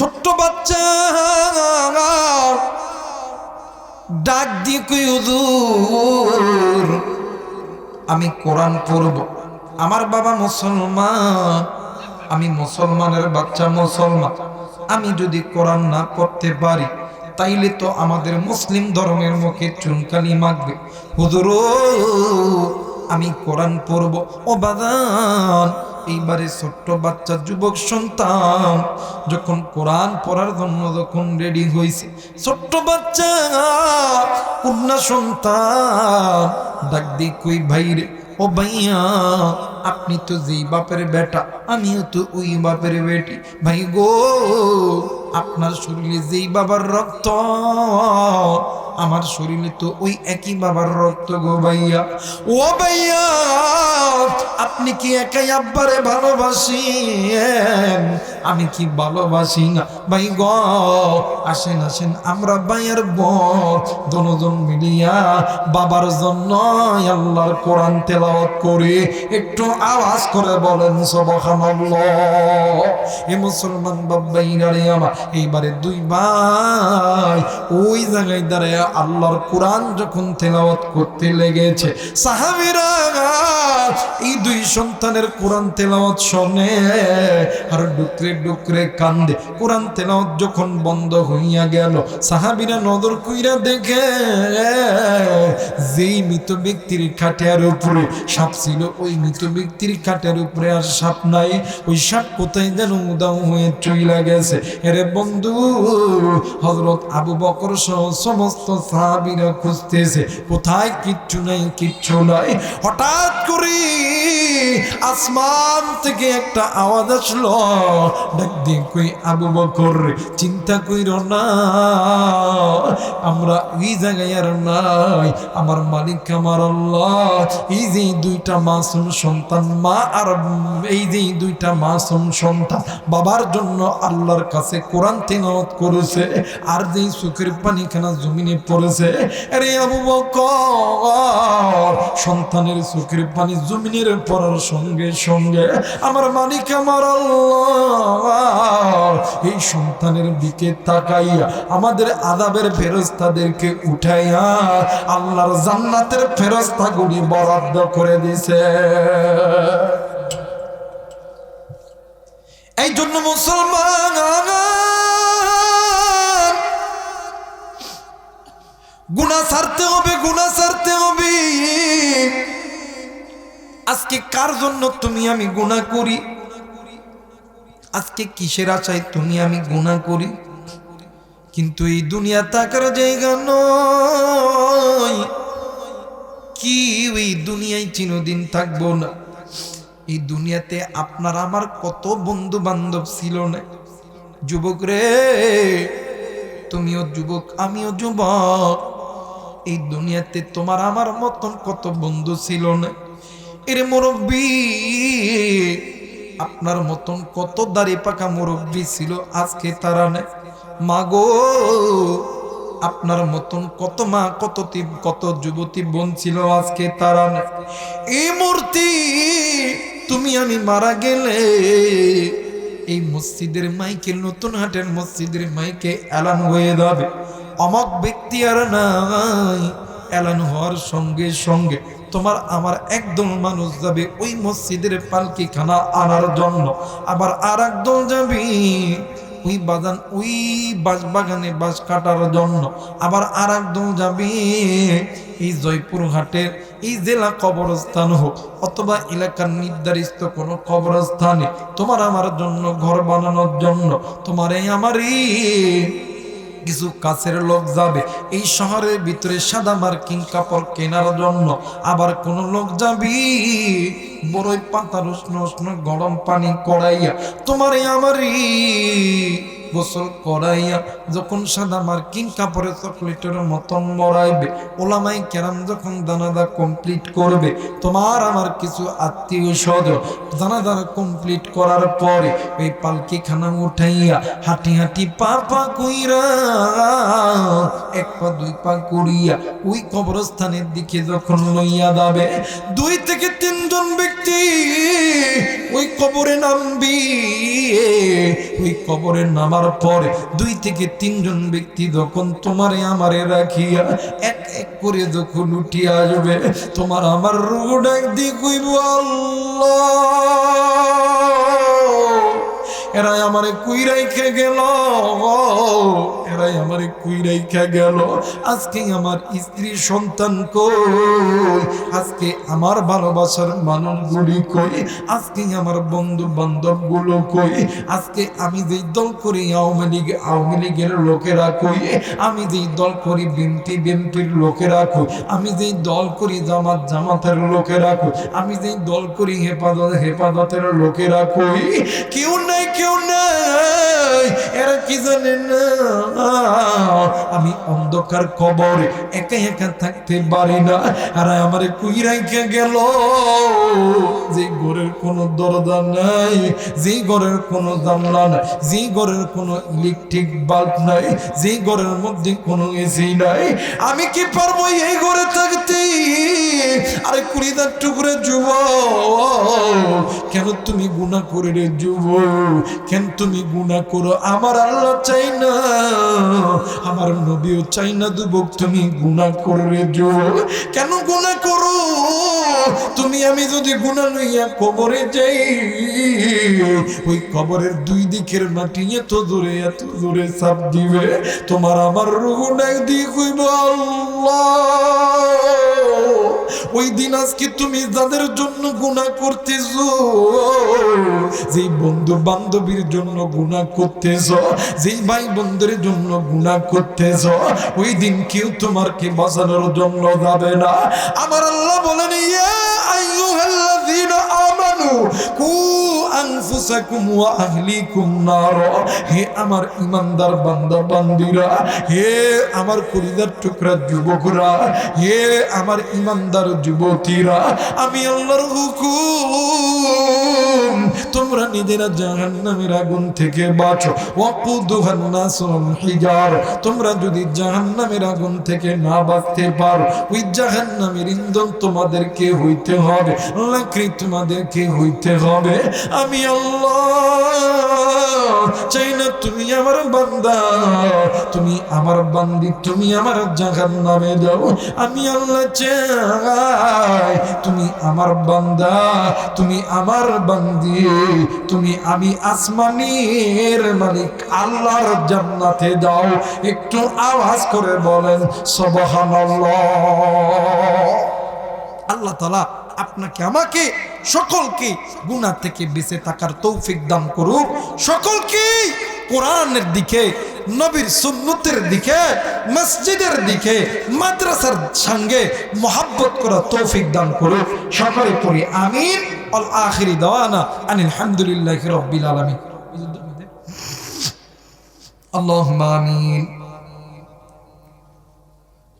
ছোট্ট বাচ্চা, ডাক দিয়ে কই, হুজুর, আমি কোরআন পড়ব। আমার বাবা মুসলমান, আমি মুসলমানের বাচ্চা মুসলমান। আমি যদি কোরআন না পড়তে পারি, তাইলে তো আমাদের মুসলিম ধর্মের মুখে চুনকালি মাখবে। হুজুর আমি কোরআন পড়ব। ও বাদান এইবারে ছোট্ট বাচ্চা যুবক সন্তান যখন কোরআন পড়ার জন্য যখন রেডি হয়েছে ছোট্ট বাচ্চা, কন্যা সন্তান, ডাক দি কই ভাইরে ও ভাইয়া, আপনি তো যেই বাপের বেটা, আমিও তো ওই বাপের বেটি। ভাই গো আপনার শরীরে যেই বাবার রক্ত, আমার শরীরে তো ওই একই বাবার রক্ত গো ভাইয়া। ও ভাইয়া, আপনি কি একাই আব্বারে ভালোবাসেন আমি কি ভালোবাসি না? ভাই গ, আসেন আসেন, আমরা ভাইয়ের দনজন মিলিয়া বাবার জন্য আল্লাহর কোরআন তেলাওয়াত করে। একটু আওয়াজ করে বলেন, সুবহানাল্লাহ। এ মুসলমান বাবাইরারে আমার এইবারে দুই ভাই ওই জায়গায় দাঁড়ায় আল্লাহর কোরআন যখন তেলাওয়াত করতে লেগেছে সাহাবীরা সন্তানের কোরআন তেলাওয়াত শোনে, আর ডুকরে ডুকরে কান্দে। কোরআন তেলাওয়াত যখন বন্ধ হইয়া গেল, সাহাবীরা নজর কইরা দেখে, যেই মৃত ব্যক্তির খাটিয়ার উপরে সাপ ছিল, ওই মৃত ব্যক্তির খাটিয়ার উপরে আর সাপ নাই। ওই সাপ কোথায় যেন উদাও হয়ে চইলা গেছে। এরে বন্ধু হজরত আবু বকর সহ সমস্ত সাহাবীরা খুঁজতেছে, কোথায় কিচ্ছু নাই কিচ্ছু নাই। হঠাৎ করে আসমান থেকে একটা আওয়াজ আসলো। ডাক দিয়ে কই, আবু বকর, চিন্তা কইর না। আমরা এই জায়গায় আর নাই। আমার মালিক আমার আল্লাহ। এই যে দুইটা মাসুম সন্তান, মা আর এই যে দুইটা মাসুম সন্তান, বাবার জন্য আল্লাহর কাছে কোরআন তেলাওয়াত করেছে, আর যেই পানি খানা জমিনে পড়েছে, আরে আবু বকর, সন্তানের চোখের পানি জমিনের পড়ার সঙ্গে সঙ্গে আমার মালিক, আমার এই সন্তানের দিকে তাকাইয়া আমাদের আদাবের ফেরস্তাদেরকে উঠাইয়া আল্লাহর জান্নাতের ফেরস্তা গুলি বরাদ্দ করে দিছে। এই জন্য মুসলমান গুণা ছাড়তে হবে গুণা ছাড়তে হবে। আজকে কার জন্য তুমি আমি গুণা করি? আজকে কিসের আশায় তুমি আমি গুণা করি? কিন্তু এই দুনিয়া তাকার জায়গা নয়। কি ওই দুনিয়ায় চিরদিন থাকব না? এই দুনিয়াতে আপনার আমার কত বন্ধু বান্ধব ছিল না? যুবক রে, তুমিও যুবক, আমিও যুবক। এই দুনিয়াতে তোমার আমার মতন কত বন্ধু ছিল না? এর মুরব্বী, আপনার মতন কত দাড়ি পাকা মুরব্বী ছিল আজকে তারা নেই। মাগো, আপনার মতন কত মা, কত কত যুবতী বোন ছিল আজকে তারা নেই। এই মূর্তি তুমি আমি মারা গেলে, এই মসজিদের মাইকে, নতুন হাটের মসজিদের মাইকে এলান হয়ে যাবে। অমক ব্যক্তি আর নাই। এলান হওয়ার সঙ্গে সঙ্গে তোমার আমার একদল মানুষ যাবে ওই মসজিদের পালকি খানা আনার জন্য। আবার আর একদল যাবে ওই বাগান ওই বাস বাগানে বাস কাটার জন্য। আবার আর একদল যাবে এই জয়পুর হাটের এই জেলা কবরস্থান হোক অথবা এলাকার নির্ধারিত কোনো কবরস্থানে। তোমার আমার জন্য ঘর বানানোর জন্য তোমার এই আমারই কিছু কাছের লোক যাবে। এই শহরের ভিতরে সাদা মার্কিং কাপড় কেনার জন্য আবার কোন লোক যাবি? বড়ই পাতার উষ্ণ উষ্ণ গরম পানি করাইয়া তোমারই আমারই গোসল করাইয়া যখন সাদা মার্কিন কাপড়ে চকলেটের মতন মরাইবে, ওলামাই কেরাম যখন দানাদা কমপ্লিট করবে, তোমার আমার কিছু আত্মীয় স্বজন দানাদার কমপ্লিট করার পরে ওই পালকি খানা উঠাইয়া হাঁটি হাঁটি পা পা কইরা এক পা, দুই পা করিয়া ওই কবরস্থানের দিকে যখন লইয়া যাবে, দুই থেকে তিনজন ব্যক্তি ওই কবরে নামবি। ওই কবরে নামার পরে দুই থেকে তিনজন ব্যক্তি যখন তোমারে আমারে রাখিয়া এক এক করে যখন উঠিয়া আসবে, তোমার আমার রোগ ডাক দিয়ে আল্লাহ! এরাই আমারে কুইরাই খেয়ে গেল আমারে কুই রাইখে গেল। আজকে আমার স্ত্রী সন্তান কই? আজকে আমার ভালোবাসার মানুষগুলি কই? আজকে আমার বন্ধু বান্ধবগুলো কই? আজকে আমি যেই দল করি, আওয়ামী লীগ, আওয়ামী লীগের লোকেরা কই? আমি যেই দল করি, বিএনপি, বিএনপির লোকেরা কই? আমি যেই দল করি, জামাত, জামাতের লোকেরা কই? আমি যেই দল করি, হেফাজত, হেফাজতের লোকেরা কই? কেউ নাই কেউ নাই, এরা কি জানে না? আমি অন্ধকার কবরে একা একা থাকতে পারি না। আর আমার কুই রাইখে গেল, যে ঘরের কোনো দরজা নাই, যে ঘরের কোনো জানলা নাই, যে ঘরের কোনো ইলেকট্রিক বাল্ব নাই, যে ঘরের মধ্যে কোনো এসি নাই। আমি কি পারব এই ঘরে থাকতে? আরে কুড়িদার টুকরে যুব কেন তুমি গুণা করে রে যুব কেন তুমি গুণা করো? আমার আল্লাহ চাই না। আমার নবীও চাই না দুবক, তুমি গুণা করে জো কেন গুণা করো? তুমি আমি যদি গুণা লইয়া কবরে যাই, ওই কবরের দুই দিকের মাটি এত দূরে এত দূরে চাপ দিবে, তোমার আমার ডাক দিয়ে কইব আল্লাহ। ওই দিন আজকে তুমি যাদের জন্য গুণা করতেছ, যেই বন্ধু বান্ধবীর জন্য গুণা করতেছ, যেই ভাই বন্ধুর জন্য গুণা করতেছ, ওই দিন কেউ তোমার তোমারকে বাঁচানোর জন্য যাবে না। আমার আল্লাহ বলেন, ইয়া আইয়ুহাল্লাযীনা আমানু কু আনফুসাকুম ওয়া আহলিকুম নার। হে আমার ইমানদার বান্দা, বান্দিরা, হে আমার টুকরা যুবকরা, হে আমার ইমানদার যুবতীরা, আমি আল্লাহর হুকুম, তোমরা নিজেরা জাহান্নামের আগুন থেকে বাঁচো। হিজার, তোমরা যদি জাহান্নামের আগুন থেকে না বাঁচতে পারো, ওই জাহান্নামের ইন্ধন তোমাদেরকে হইতে হবে তোমাদেরকে হইতে হবে। আমি আল্লাহ চাই না তুমি আমার বান্দা। তুমি আমার বান্দি, তুমি আমার জাহান নামে যাও আমি আল্লাহ চাই তুমি আমার বান্দা, তুমি আমার বান্দি। তুমি আমি আসমানের মালিক, আল্লাহর জান্নাতে দাও। একটু আওয়াজ করে বলেন, সবহানাল্লাহ। আল্লাহ তালা আপনাকে, আমাকে সকলকে গুনাহ থেকে বেঁচে থাকার তৌফিক দান করুক সকলকে কোরআনের দিকে নবীর সুন্নতের দিকে মসজিদের দিকে মাদ্রাসার সঙ্গে মোহাব্বত করার তৌফিক দান করুক সকলে পড়ি আমিন অল আখিরি দাওয়ানা আনিল হামদুলিল্লাহি রাব্বিল আলামিন اللهم آمين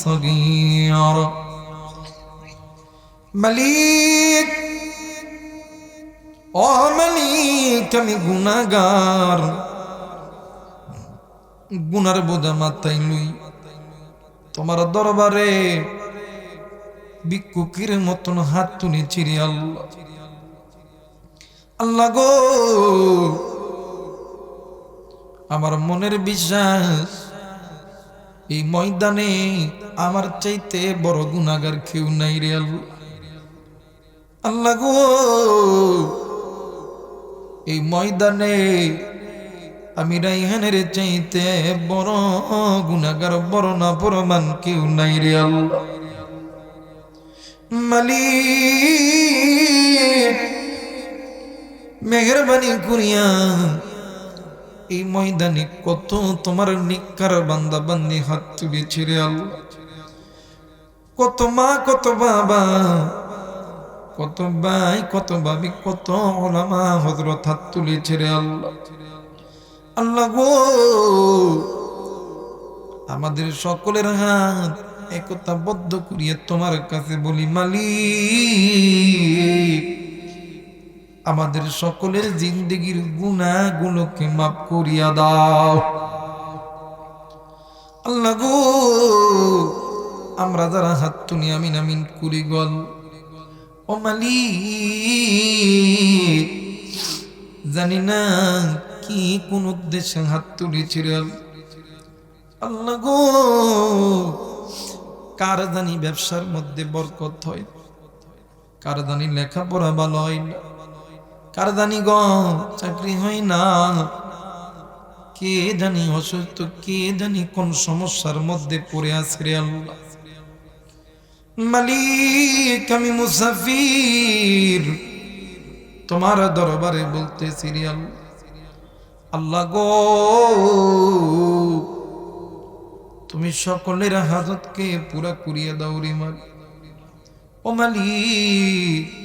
صغيرا মালিক ও মালিক আমি গুনাগার গুনার বোঝা মাথায় লুই তোমার দরবারে বিক্ষুকের মতন হাত তুলে চিরি আল্লাহ আল্লাহ গো আমার মনের বিশ্বাস এই ময়দানে আমার চাইতে বড় গুণাগার কেউ নাই রে আল্লাহ। আল্লাহ গো, এই ময়দানে আমি রাইহানের চাইতে বড় গুণাগার বড় না প্রমাণ কেউ নাই রে আল্লাহ। মালিক, মেহরবানি করিয়া এই ময়দানে কত তোমার নিকার বান্দা বান্দি হাত তুলেছে রে আল্লাহ। কত মা, কত বাবা, কত ভাই, কত ভাবি, কত ওলামা হজরত হাত তুলেছে রে আল্লাহ। আল্লাহ গো, আমাদের সকলের হাত একতা বদ্ধ করিয়ে তোমার কাছে বলি, মালিক আমাদের সকলের জিন্দগির গুণাগুলোকে মাফ করিয়া দাও। আল্লাহ গো, আমরা যারা হাত তুলি, আমিন আমিন করি গল ও মালিক, জানি না কি কোন উদ্দেশ্যে হাত তুলেছিল আল্লাহ গো, কার জানি ব্যবসার মধ্যে বরকত হয়, কার জানি লেখাপড়া ভালো হয় না। কার জানি গ, চাকরি হয় না। কে জানি অসুস্থ, কে জানি কোন সমস্যার মধ্যে পড়ে আছে রে আল্লাহ। মালিক, আমি মুসাফির। তোমার দরবারে বলতেছি রে আল্লাহ। আল্লাহ গো, তুমি সকলের হাজতকে পুরা করিয়া দাও রে মাল ও মালিক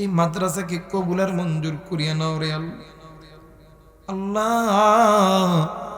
এই মাদ্রাসাকে কবুলার মঞ্জুর করিয়া নাও রে আল্লাহ।